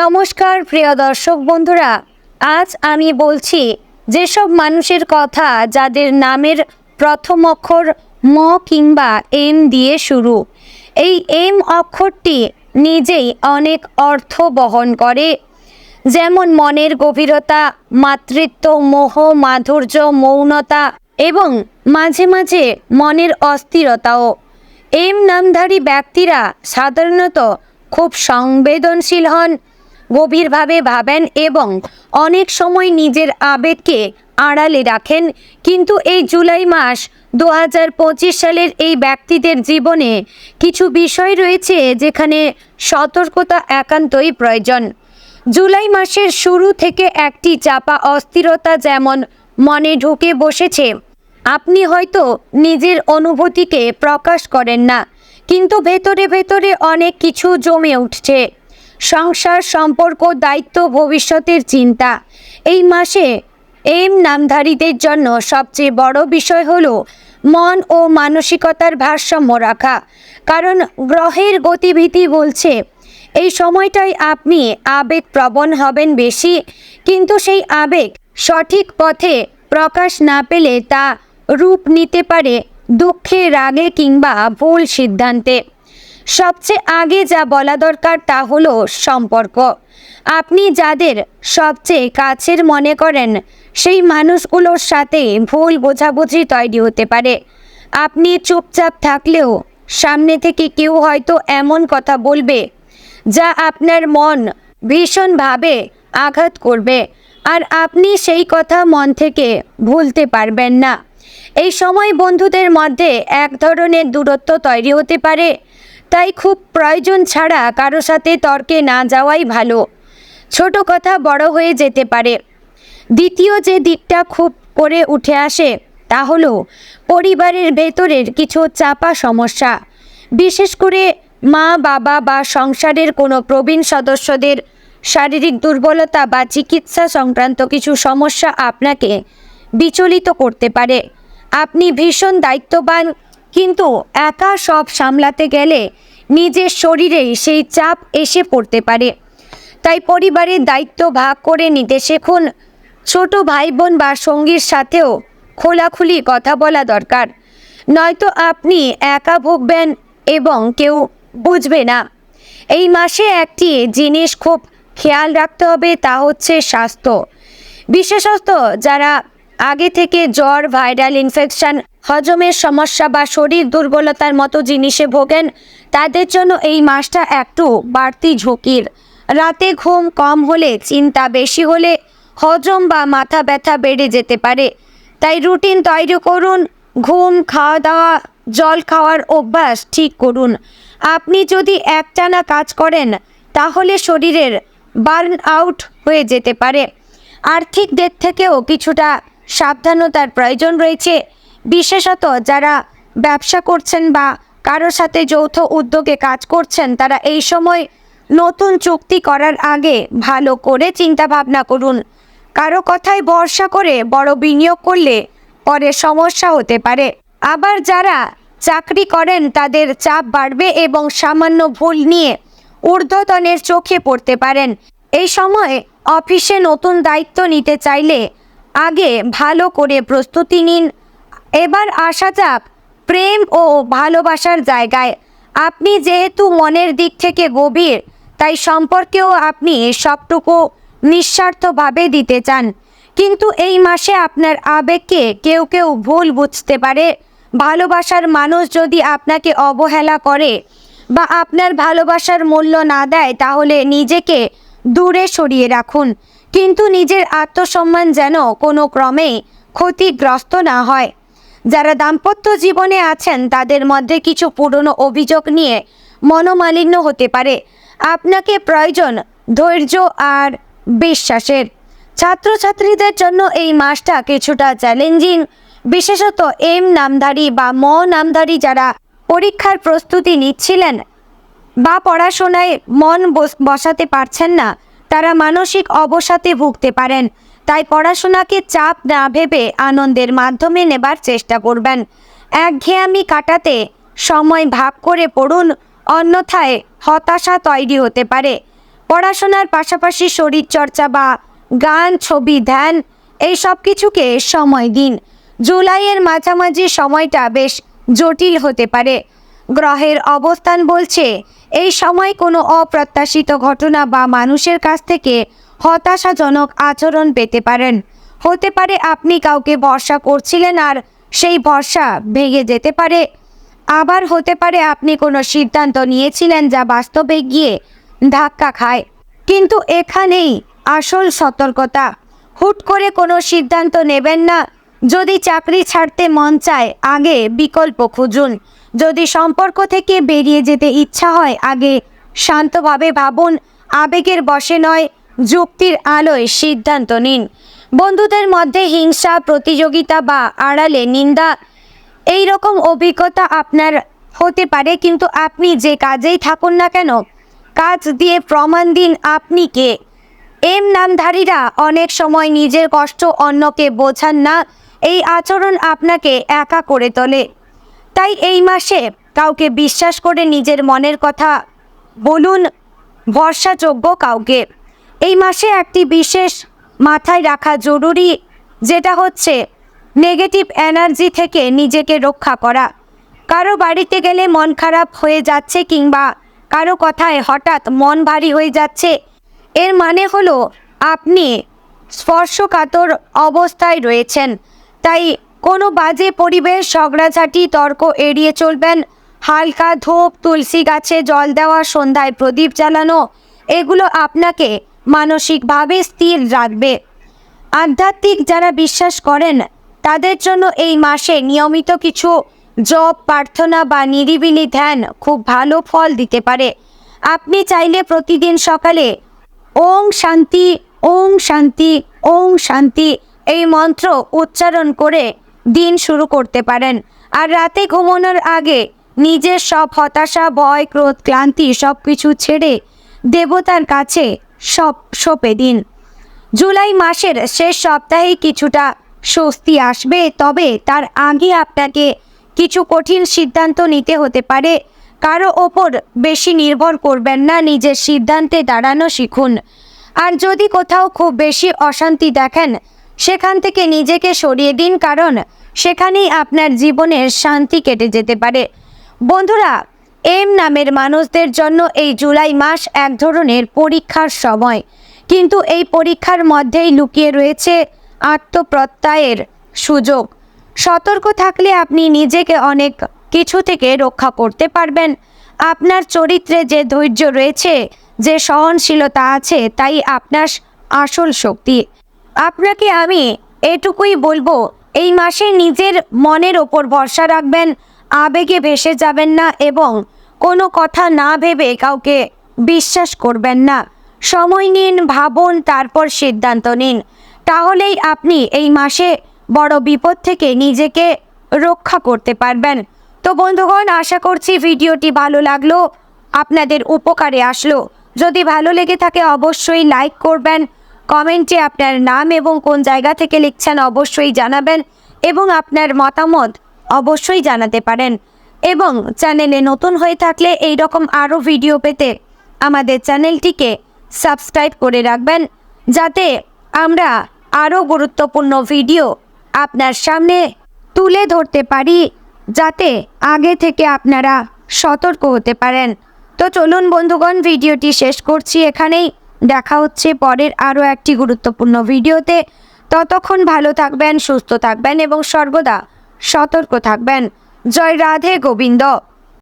নমস্কার, প্রিয় দর্শক বন্ধুরা। আজ আমি বলছি, যেসব মানুষের কথা যাদের নামের প্রথম অক্ষর ম কিংবা এম দিয়ে শুরু, এই এম অক্ষরটি নিজেই অনেক অর্থ বহন করে। যেমন মনের গভীরতা, মাতৃত্ব, মোহ, মাধুর্য, মৌনতা এবং মাঝে মাঝে মনের অস্থিরতাও। এম নামধারী ব্যক্তিরা সাধারণত খুব সংবেদনশীল হন গভীরভাবে ভাবেন এবং অনেক সময় নিজের আবেগকে আড়ালে রাখেন। কিন্তু এই জুলাই মাস দু হাজার পঁচিশ সালের এই ব্যক্তিদের জীবনে কিছু বিষয় রয়েছে যেখানে সতর্কতা একান্তই প্রয়োজন। জুলাই মাসের শুরু থেকে একটি চাপা অস্থিরতা যেমন মনে ঢুকে বসেছে, আপনি হয়তো নিজের অনুভূতিকে প্রকাশ করেন না, কিন্তু ভেতরে ভেতরে অনেক কিছু জমে উঠছে। সংসার, সম্পর্ক, দায়িত্ব, ভবিষ্যতের চিন্তা। এই মাসে এম নামধারীদের জন্য সবচেয়ে বড় বিষয় হলো মন ও মানসিকতার ভারসাম্য রাখা। কারণ গ্রহের গতিবিধি বলছে, এই সময়টায় আপনি আবেগ প্রবণ হবেন বেশি, কিন্তু সেই আবেগ সঠিক পথে প্রকাশ না পেলে তা রূপ নিতে পারে দুঃখে রাগে কিংবা ভুল সিদ্ধান্তে। সবচেয়ে আগে যা বলা দরকার তা হলো সম্পর্ক। আপনি যাদের সবচেয়ে কাছের মনে করেন, সেই মানুষগুলোর সাথে ভুল বোঝাবুঝি তৈরি হতে পারে। আপনি চুপচাপ থাকলেও সামনে থেকে কেউ হয়তো এমন কথা বলবে, যা আপনার মন ভীষণভাবে আঘাত করবে, আর আপনি সেই কথা মন থেকে ভুলতে পারবেন না। এই সময় বন্ধুদের মধ্যে এক ধরনের দূরত্ব তৈরি হতে পারে তাই খুব প্রয়োজন ছাড়া কারও সাথে তর্কে না যাওয়াই ভালো। ছোট কথা বড় হয়ে যেতে পারে। দ্বিতীয় যে দিকটা খুব করে উঠে আসে, তা হলো পরিবারের ভেতরের কিছু চাপা সমস্যা। বিশেষ করে মা, বাবা বা সংসারের কোনো প্রবীণ সদস্যদের শারীরিক দুর্বলতা বা চিকিৎসা সংক্রান্ত কিছু সমস্যা আপনাকে বিচলিত করতে পারে। আপনি ভীষণ দায়িত্ববান কিন্তু একা সব সামলাতে গেলে নিজের শরীরেই সেই চাপ এসে পড়তে পারে। তাই পরিবারের দায়িত্ব ভাগ করে নিতে শেখুন, ছোট ভাই বোন বা সঙ্গীর সাথেও খোলাখুলি কথা বলা দরকার। নয়তো আপনি একা ভুগবেন এবং কেউ বুঝবে না। এই মাসে একটি জিনিস খুব খেয়াল রাখতে হবে, তা হচ্ছে স্বাস্থ্য। বিশেষত যারা আগে থেকে জ্বর, ভাইরাল ইনফেকশন হজমের সমস্যা বা শরীর দুর্বলতার মতো জিনিসে ভোগেন। তাদের জন্য এই মাসটা একটু বাড়তি ঝুঁকির। রাতে ঘুম কম হলে, চিন্তা বেশি হলে হজম বা মাথা ব্যথা বেড়ে যেতে পারে। তাই রুটিন তৈরি করুন। ঘুম খাওয়া দাওয়া জল খাওয়ার অভ্যাস ঠিক করুন। আপনি যদি একটানা কাজ করেন, তাহলে শরীরের বার্ন আউট হয়ে যেতে পারে। আর্থিক দিক থেকেও কিছুটা সাবধানতার প্রয়োজন রয়েছে। বিশেষত যারা ব্যবসা করছেন বা কারোর সাথে যৌথ উদ্যোগে কাজ করছেন, তারা এই সময় নতুন চুক্তি করার আগে ভালো করে চিন্তা ভাবনা করুন। কারও কথায় ভরসা করে বড় বিনিয়োগ করলে পরে সমস্যা হতে পারে। আবার যারা চাকরি করেন, তাদের চাপ বাড়বে এবং সামান্য ভুল নিয়ে ঊর্ধ্বতনের চোখে পড়তে পারেন। এই সময় অফিসে নতুন দায়িত্ব নিতে চাইলে আগে ভালো করে প্রস্তুতি নিন। এবার আসা যাক প্রেম ও ভালোবাসার জায়গায়। আপনি যেহেতু মনের দিক থেকে গভীর, তাই সম্পর্কেও আপনি সবটুকু নিঃস্বার্থভাবে দিতে চান। কিন্তু এই মাসে আপনার আবেগকে কেউ কেউ ভুল বুঝতে পারে। ভালোবাসার মানুষ যদি আপনাকে অবহেলা করে বা আপনার ভালোবাসার মূল্য না দেয়, তাহলে নিজেকে দূরে সরিয়ে রাখুন। কিন্তু নিজের আত্মসম্মান যেন কোনো ক্রমেই ক্ষতিগ্রস্ত না হয়। যারা দাম্পত্য জীবনে আছেন, তাদের মধ্যে কিছু পুরনো অভিযোগ নিয়ে মনোমালিন্য হতে পারে। আপনাকে প্রয়োজন ধৈর্য আর বিশ্বাসের। ছাত্রছাত্রীদের জন্য এই মাসটা কিছুটা চ্যালেঞ্জিং। বিশেষত এম নামধারী বা ম নামধারী যারা পরীক্ষার প্রস্তুতি নিচ্ছিলেন বা পড়াশোনায় মন বস- বসাতে পারছেন না তারা মানসিক অবসাদে ভুগতে পারেন। তাই পড়াশোনাকে চাপ না ভেবে আনন্দের মাধ্যমে নেবার চেষ্টা করবেন। একঘেয়ামি কাটাতে সময় ভাগ করে পড়ুন, অন্যথায় হতাশা তৈরি হতে পারে। পড়াশোনার পাশাপাশি শরীরচর্চা বা গান, ছবি, ধ্যান এই সব কিছুকে সময় দিন। জুলাইয়ের মাঝামাঝি সময়টা বেশ জটিল হতে পারে। গ্রহের অবস্থান বলছে এই সময় কোনো অপ্রত্যাশিত ঘটনা বা মানুষের কাছ থেকে হতাশাজনক আচরণ পেতে পারেন। হতে পারে আপনি কাউকে ভরসা করছিলেন আর সেই ভরসা ভেঙে যেতে পারে। আবার হতে পারে আপনি কোনো সিদ্ধান্ত নিয়েছিলেন যা বাস্তবে গিয়ে ধাক্কা খায়। কিন্তু এখানেই আসল সতর্কতা। হুট করে কোনো সিদ্ধান্ত নেবেন না। যদি চাকরি ছাড়তে মন চায়, আগে বিকল্প খুঁজুন। যদি সম্পর্ক থেকে বেরিয়ে যেতে ইচ্ছা হয়, আগে শান্তভাবে ভাবুন, আবেগের বশে নয়, যুক্তির আলোয় সিদ্ধান্ত নিন। বন্ধুদের মধ্যে হিংসা, প্রতিযোগিতা বা আড়ালে নিন্দা এই রকম অভিজ্ঞতা আপনার হতে পারে, কিন্তু আপনি যে কাজেই থাকুন না কেন, কাজ দিয়ে প্রমাণ দিন আপনি কে। এম নামধারীরা অনেক সময় নিজের কষ্ট অন্যকে বোঝান না, এই আচরণ আপনাকে একা করে তোলে। তাই এই মাসে কাউকে বিশ্বাস করে নিজের মনের কথা বলুন, ভরসাযোগ্য কাউকে। এই মাসে একটি বিশেষ মাথায় রাখা জরুরি, যেটা হচ্ছে নেগেটিভ এনার্জি থেকে নিজেকে রক্ষা করা। কারও বাড়িতে গেলে মন খারাপ হয়ে যাচ্ছে কিংবা কারও কথায় হঠাৎ মন ভারী হয়ে যাচ্ছে, এর মানে হলো আপনি স্পর্শকাতর অবস্থায় রয়েছেন। তাই কোনো বাজে পরিবেশ, ঝগড়াঝাটি, তর্ক এড়িয়ে চলবেন। হালকা ধূপ, তুলসী গাছে জল দেওয়া, সন্ধ্যায় প্রদীপ জ্বালানো, এগুলো আপনাকে মানসিকভাবে স্থির রাখবে। আধ্যাত্মিক যারা বিশ্বাস করেন, তাদের জন্য এই মাসে নিয়মিত কিছু জপ, প্রার্থনা বা নিরিবিলি ধ্যান খুব ভালো ফল দিতে পারে। আপনি চাইলে প্রতিদিন সকালে ওং শান্তি ওং শান্তি ওং শান্তি এই মন্ত্র উচ্চারণ করে দিন শুরু করতে পারেন। আর রাতে ঘুমানোর আগে নিজের সব হতাশা, ভয়, ক্রোধ, ক্লান্তি সব কিছু ছেড়ে দেবতার কাছে সব সঁপে দিন। জুলাই মাসের শেষ সপ্তাহে কিছুটা স্বস্তি আসবে, তবে তার আগে আপনাকে কিছু কঠিন সিদ্ধান্ত নিতে হতে পারে। কারও ওপর বেশি নির্ভর করবেন না, নিজের সিদ্ধান্তে দাঁড়ানো শিখুন। আর যদি কোথাও খুব বেশি অশান্তি দেখেন সেখান থেকে নিজেকে সরিয়ে দিন, কারণ সেখানেই আপনার জীবনের শান্তি কেটে যেতে পারে। বন্ধুরা, এম নামের মানুষদের জন্য এই জুলাই মাস এক ধরনের পরীক্ষার সময়। কিন্তু এই পরীক্ষার মধ্যেই লুকিয়ে রয়েছে আত্মপ্রত্যয়ের সুযোগ। সতর্ক থাকলে আপনি নিজেকে অনেক কিছু থেকে রক্ষা করতে পারবেন। আপনার চরিত্রে যে ধৈর্য রয়েছে, যে সহনশীলতা আছে, তাই আপনার আসল শক্তি। আপনাকে আমি এটুকুই বলব, এই মাসে নিজের মনের ওপর ভরসা রাখবেন, আবেগে ভেসে যাবেন না এবং কোনো কথা না ভেবে কাউকে বিশ্বাস করবেন না। সময় নিন, ভাবুন, তারপর সিদ্ধান্ত নিন। তাহলেই আপনি এই মাসে বড় বিপদ থেকে নিজেকে রক্ষা করতে পারবেন। তো বন্ধুগণ, আশা করছি ভিডিওটি ভালো লাগল, আপনাদের উপকারে আসলো। যদি ভালো লেগে থাকে, অবশ্যই লাইক করবেন কমেন্টে আপনার নাম এবং কোন জায়গা থেকে লিখছেন অবশ্যই জানাবেন এবং আপনার মতামত অবশ্যই জানাতে পারেন। এবং চ্যানেলে নতুন হয়ে থাকলে এই রকম আরও ভিডিও পেতে আমাদের চ্যানেলটিকে সাবস্ক্রাইব করে রাখবেন, যাতে আমরা আরও গুরুত্বপূর্ণ ভিডিও আপনার সামনে তুলে ধরতে পারি, যাতে আগে থেকে আপনারা সতর্ক হতে পারেন। তো চলুন বন্ধুগণ, ভিডিওটি শেষ করছি এখানেই। দেখা হচ্ছে পরের আরও একটি গুরুত্বপূর্ণ ভিডিওতে। ততক্ষণ ভালো থাকবেন, সুস্থ থাকবেন এবং সর্বদা সতর্ক থাকবেন। জয় রাধে গোবিন্দ।